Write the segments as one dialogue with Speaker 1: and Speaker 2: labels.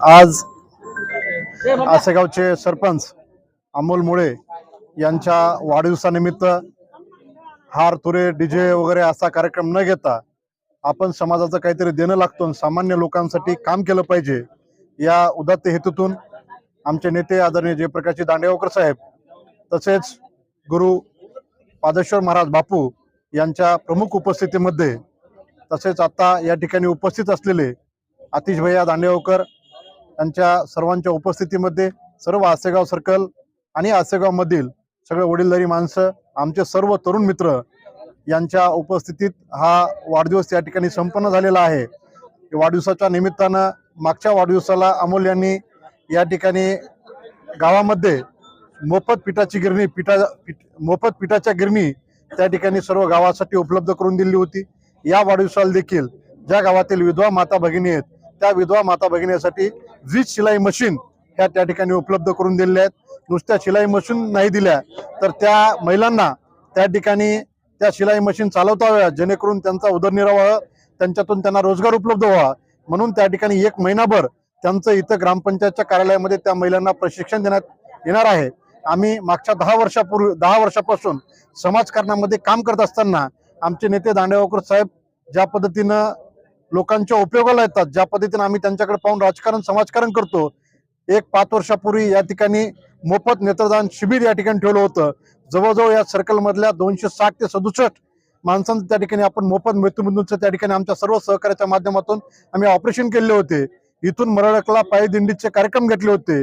Speaker 1: आज आसेगावचे सरपंच अमोल मुळे यांच्या वाढदिवसानिमित्त हार तुरे डीजे वगैरे असा कार्यक्रम न घेता आपण समाजाचं काहीतरी देणं लागतो सामान्य लोकांसाठी काम केलं पाहिजे या उदात्त हेतूतून आमचे नेते आदरणीय जयप्रकाशजी दांडेगावकर साहेब तसेच गुरु पादेश्वर महाराज बापू यांच्या प्रमुख उपस्थितीमध्ये तसेच आता या ठिकाणी उपस्थित असलेले आतिश भैया दांडेगावकर त्यांच्या सर्वांच्या उपस्थितीमध्ये सर्व आसेगाव सर्कल आणि आसेगावमधील सगळे वडीलधारी माणसं आमचे सर्व तरुण मित्र यांच्या उपस्थितीत हा वाढदिवस या ठिकाणी संपन्न झालेला आहे. वाढदिवसाच्या निमित्तानं मागच्या वाढदिवसाला अमोल यांनी या ठिकाणी गावामध्ये मोफत पिठाची गिरणी पिठा पिठ मोफत पिठाच्या गिरणी त्या ठिकाणी सर्व गावासाठी उपलब्ध करून दिली होती. या वाढदिवसाला देखील ज्या गावातील विधवा माता भगिनी आहेत त्या विधवा माता भगिनीसाठी वीज शिलाई मशीन ह्या त्या ठिकाणी उपलब्ध करून दिलेल्या आहेत. नुसत्या शिलाई मशीन नाही दिल्या तर त्या महिलांना त्या ठिकाणी त्या शिलाई मशीन चालवता जेणेकरून त्यांचा उदरनिर्वाह त्यांच्यातून त्यांना रोजगार उपलब्ध व्हावा. म्हणून त्या ठिकाणी एक महिनाभर त्यांचं इथं ग्रामपंचायतच्या कार्यालयामध्ये त्या महिलांना प्रशिक्षण देण्यात येणार आहे. आम्ही मागच्या दहा वर्षापूर्वी दहा वर्षापासून समाजकारणामध्ये काम करत असताना आमचे नेते दांडेगावकर साहेब ज्या पद्धतीनं लोकांच्या उपयोगाला येतात. ज्या पद्धतीनं आम्ही त्यांच्याकडे पाहून राजकारण समाजकारण करतो एक पाच वर्षापूर्वी या ठिकाणी मोफत नेत्रदान शिबिर या ठिकाणी ठेवलं होतं. जवळजवळ या सर्कलमधल्या दोनशे साठ ते सदुसष्ट माणसांचं त्या ठिकाणी आपण मोफत मृत्यूबिंदूंचं त्या ठिकाणी आमच्या सर्व सहकार्याच्या माध्यमातून आम्ही ऑपरेशन केले होते. इथून मरळकला पायी दिंडीचे कार्यक्रम घेतले होते.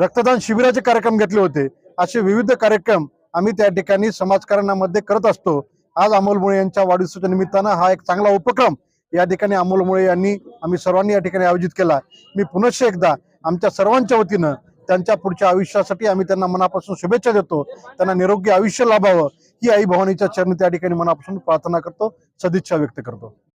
Speaker 1: रक्तदान शिबिराचे कार्यक्रम घेतले होते. असे विविध कार्यक्रम आम्ही त्या ठिकाणी समाजकारणामध्ये करत असतो. आज अमोल मुळे यांच्या वाढदिवसाच्या निमित्तानं हा एक चांगला उपक्रम या ठिकाणी अमोल मुळे यांनी आम्ही सर्वांनी या ठिकाणी आयोजित केला. मी पुनश्च एकदा आमच्या सर्वांच्या वतीनं त्यांच्या पुढच्या आयुष्यासाठी आम्ही त्यांना मनापासून शुभेच्छा देतो. त्यांना निरोगी आयुष्य लाभावं ही आई भवानीच्या चरणी त्या ठिकाणी मनापासून प्रार्थना करतो सदिच्छा व्यक्त करतो.